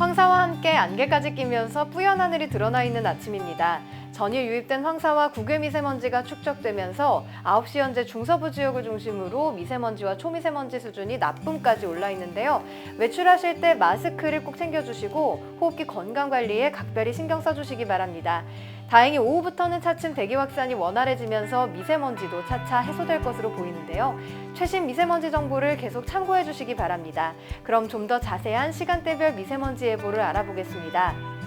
황사와 함께 안개까지 끼면서 뿌연 하늘이 드러나 있는 아침입니다. 전일 유입된 황사와 국외 미세먼지가 축적되면서 9시 현재 중서부 지역을 중심으로 미세먼지와 초미세먼지 수준이 나쁨까지 올라 있는데요. 외출하실 때 마스크를 꼭 챙겨주시고 호흡기 건강 관리에 각별히 신경 써주시기 바랍니다. 다행히 오후부터는 차츰 대기 확산이 원활해지면서 미세먼지도 차차 해소될 것으로 보이는데요. 최신 미세먼지 정보를 계속 참고해 주시기 바랍니다. 그럼 좀 더 자세한 시간대별 미세먼지 예보를 알아보겠습니다.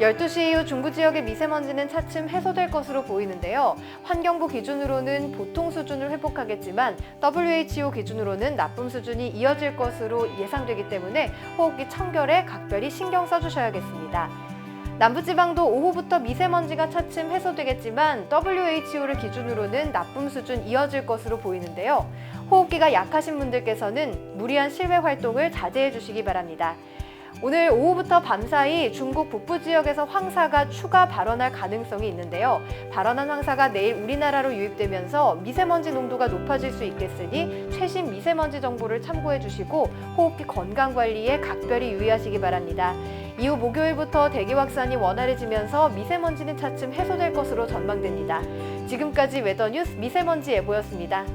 12시 이후 중부 지역의 미세먼지는 차츰 해소될 것으로 보이는데요. 환경부 기준으로는 보통 수준을 회복하겠지만 WHO 기준으로는 나쁨 수준이 이어질 것으로 예상되기 때문에 호흡기 청결에 각별히 신경 써주셔야겠습니다. 남부지방도 오후부터 미세먼지가 차츰 해소되겠지만 WHO를 기준으로는 나쁨 수준 이어질 것으로 보이는데요. 호흡기가 약하신 분들께서는 무리한 실외 활동을 자제해 주시기 바랍니다. 오늘 오후부터 밤사이 중국 북부 지역에서 황사가 추가 발원할 가능성이 있는데요. 발원한 황사가 내일 우리나라로 유입되면서 미세먼지 농도가 높아질 수 있겠으니 최신 미세먼지 정보를 참고해 주시고 호흡기 건강 관리에 각별히 유의하시기 바랍니다. 이후 목요일부터 대기 확산이 원활해지면서 미세먼지는 차츰 해소될 것으로 전망됩니다. 지금까지 웨더뉴스 미세먼지 예보였습니다.